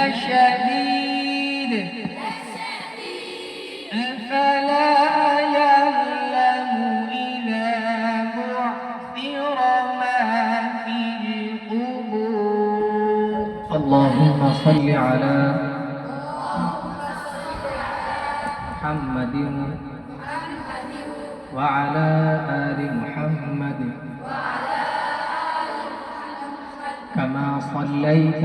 لشديد أفلا يعلم إذا بعثر ما في القبور. اللهم صل على محمد وعلى آل محمد كما صليت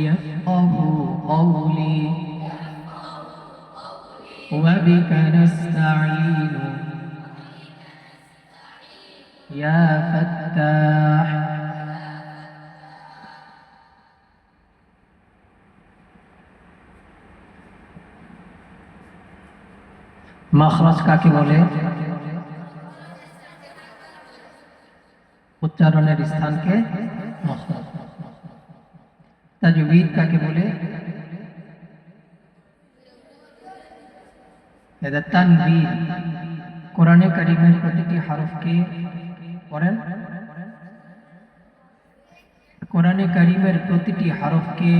يفقه قولي وبك نستعين يا فتاح মাখরাজ কাকে বলে উচ্চারণের স্থানকে মাখরাজ তাজবিদ কাকে বলে? কোরআনে কারিমের প্রতিটি হরফকে পড়েন। কোরআনে কারিমের প্রতিটি হরফকে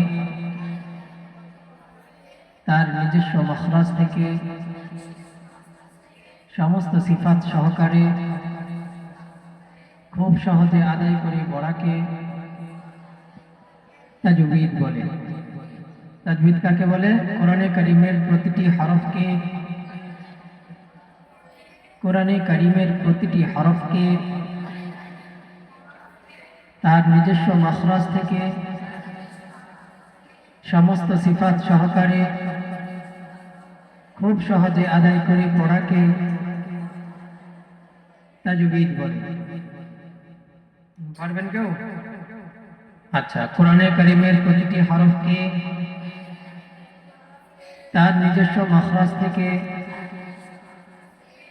তার নিজস্ব মখরাজ থেকে সমস্ত সিফাত সহকারে খুব সহজে আদায় করে পড়াকে তাজবিদ বলে। তাজবিদ কাকে বলে? কোরআনে কারিমের প্রতিটি হরফকে কোরআনে কারিমের প্রতিটি হরফকে তার নিজস্ব মখরাজ থেকে সমস্ত সিফাত সহকারে খুব সহজে আদায় করে পড়াকে তাজবিদ বলে। পারবেন কেউ? আচ্ছা কোরআনে কারিমের প্রতিটি হরফকে তার নিজস্ব মখরাজ থেকে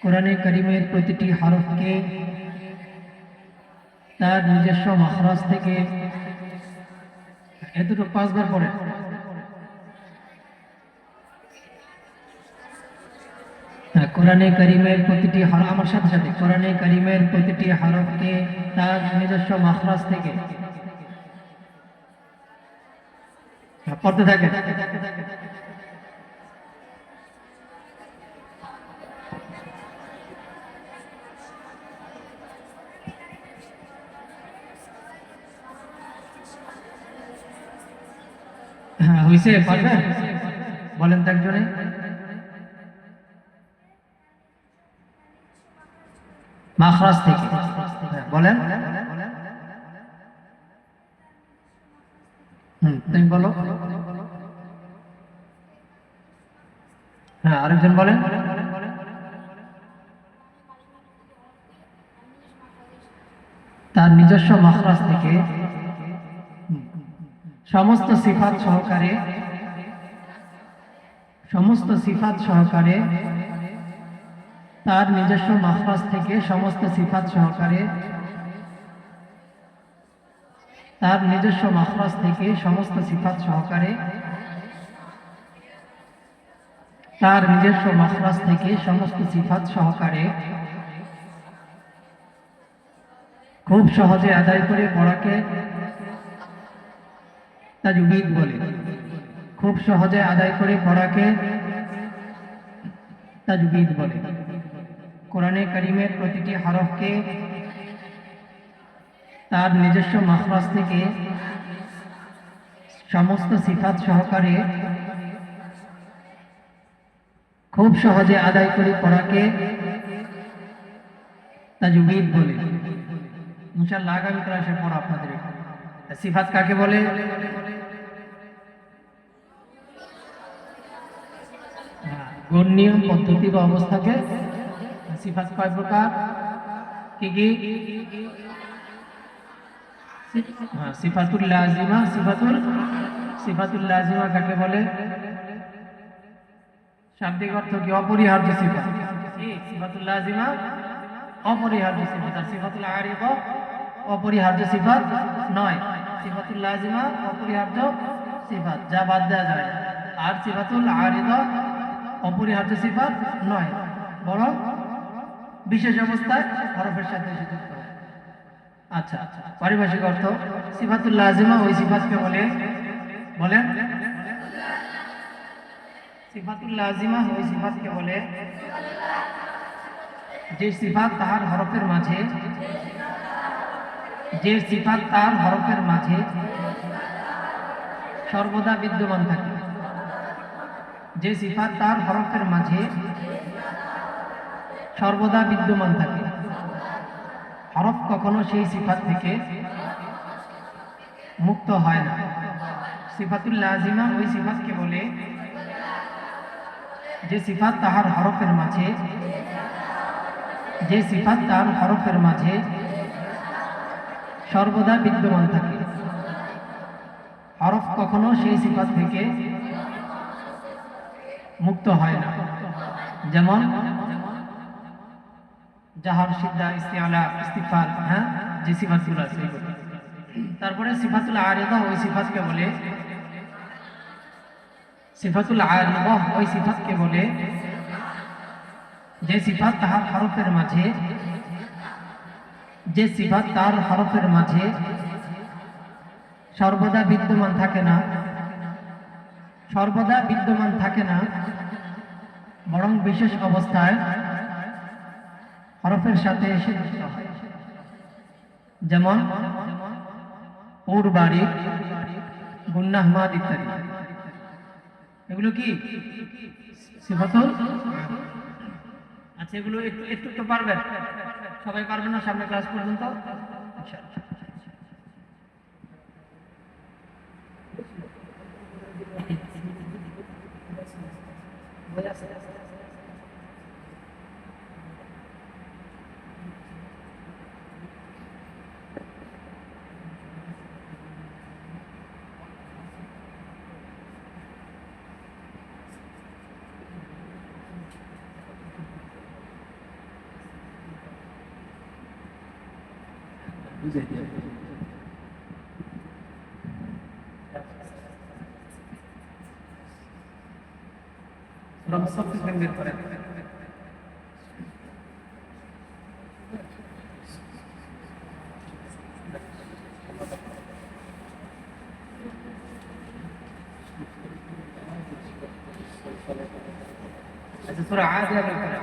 কোরআনে করিমের প্রতিটি হরফকে তার নিজস্ব মখরাজ থেকে? এ দুটো পাঁচবার পড়ে হ্যাঁ, কোরআনে করিমের প্রতিটি আমার সাথে সাথে কোরআনে করিমের প্রতিটি হরফকে তার নিজস্ব মাখরাজ থেকে হ্যাঁ, পড়তে থাকে। হ্যাঁ হয়েছে বলেন তো একজনে। মাখরাজ থেকে। হ্যাঁ, বলেন। তুমি বলো। হ্যাঁ আরেকজন বলেন। তার নিজস্ব মাখরাজ থেকে সমস্ত সিফাত সহকারে, সমস্ত সিফাত সহকারে, তার নিজস্ব মাখরাজ থেকে সমস্ত সিফাত সহকারে তার নিজস্ব মাখরাজ থেকে সমস্ত সিফাত সহকারে তার নিজস্ব মাখরাজ থেকে সমস্ত সিফাত সহকারে খুব সহজে আদায় করে পড়াকে তাজবিদ বলে। খুব সহজে আদায় করে পড়াকে তাজবিদ বলে। কোরআনে করিমের প্রতিটি হরফকে তার নিজস্ব মাখরাজ থেকে সমস্ত সিফাত সহকারে খুব সহজে আদায় করে পড়াকে তাজবিদ বলে। ইনশাআল্লাহ আগামী ক্লাসে পড়া আপনাদের। সিফাত কাকে বলে? হ্যাঁ, গুণ পদ্ধতি বা অবস্থাকে সিফাত কয় প্রকার? কি কি? সিফাতুল লাজিমা, সিফাতুল সিফাতুল লাজিমা কাকে বলে? শাব্দিক অর্থ কি? অপরিহার্য সিফাত। সিফাতুল লাজিমা? অপরিহার্য সিফাত। আর সিফাতুল আরিফ অপরিহার্য সিফাত নয়। সিফাতুল লাজিমা, অপরিহার্য সিফাত। যা বাদ দেওয়া যায়। আর সিফাতুল আরিদা অপরিহার্য সিফাত নয়। বরং বিশেষ অবস্থায় হরফের সাথে এসে যুক্ত। হয়। আচ্ছা পারিভাষিক অর্থ সিফাতুল লাজিমা ওই সিফাতকে বলে, বলেন। বলে, যে সিফাত তাহার হরফের মাঝে, যে সিফাত তার মাঝে সর্বদা বিদ্যমান থাকে। যে সিফাত তার হরফের মাঝে সর্বদা বিদ্যমান থাকে। হরফ কখনো সেই সিফাত থেকে মুক্ত হয় না। সিফাতুল লাজিমা ওই সিফাতকে বলে যে সিফাত তাহার হরফের মাঝে, যে সিফাত তার হরফের মাঝে সর্বদা বিদ্যমান থাকে। হরফ কখনো সেই সিফাত থেকে মুক্ত হয় না। যেমন জাহার, সিদ্ধা, ইস্তিআলা ইস্তিফাল হ্যাঁ? যে সিফাতগুলো আছে তারপরে সিফাতুল আরিদা, ওই সিফাতকে বলে, সিফাতুল আরিদা, ওই সিফাতকে বলে, যে সিফাত তাহার হরফের মাঝে, যে সিফাত তার হরফের মাঝে সর্বদা বিদ্যমান থাকে না, সর্বদা বিদ্যমান থাকে না, বরং বিশেষ অবস্থায় হরফের সাথে এসে যুক্ত হয় যেমন, ওর বাড়ি গুন্নাহমাদ ইত্যাদি। এগুলো কি? আচ্ছা এগুলো একটু একটু একটু পারবেন? সবাই পারবেন না সামনে ক্লাস পর্যন্ত? ইনশাআল্লাহ। সূরা মুসাফফিফ বের করেন আচ্ছা সূরা আদিয়া বের করেন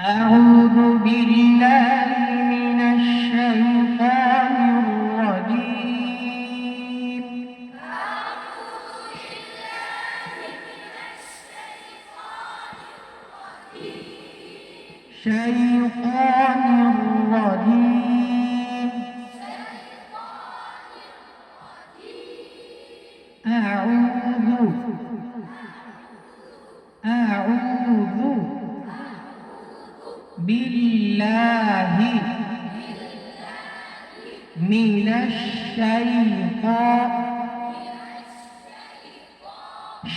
أعوذ بالله أعوذ أعوذ بالله من الشيطان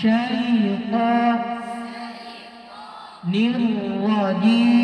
شيطان الرجيم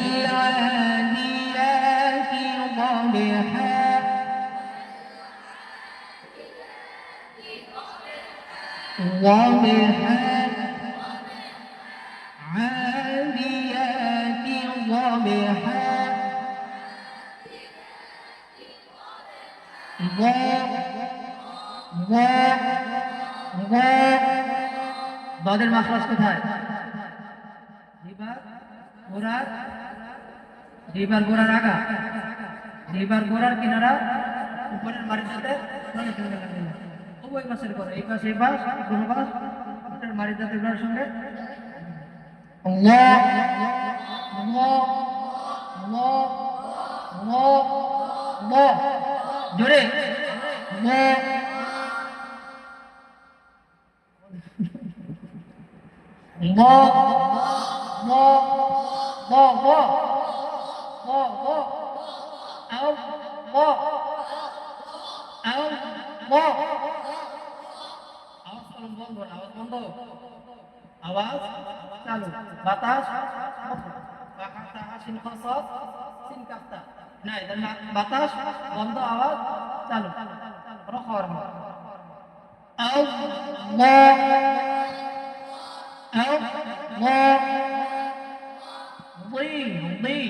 ضبحا عاديات ضبحا ضاد ضاد ضاد দদের মাখরাজ কোথায় জিবার গোড়ার জিবার গোড়ার আগা জিবার গোড়ার কিনারা উপরের মারির সাথে উভয় বাসের করে এই মাসে এই বাস কোনো বাস আপনার মারি দাঁতের বাস সঙ্গে আল্লাহ আল্লাহ আল্লাহ আল্লাহ আল্লাহ জোরে আল্লাহ আল্লাহ আল্লাহ আল্লাহ আল্লাহ আল্লাহ আল্লাহ الله أو الله আওয়াজ কলম বন্ধ আওয়াজ বন্ধ আওয়াজ চালু বাতাস কাকাতা সিন খসস সিন কাফতা না এটা না বাতাস বন্ধ আওয়াজ চালু রখর الله الله ضي ضي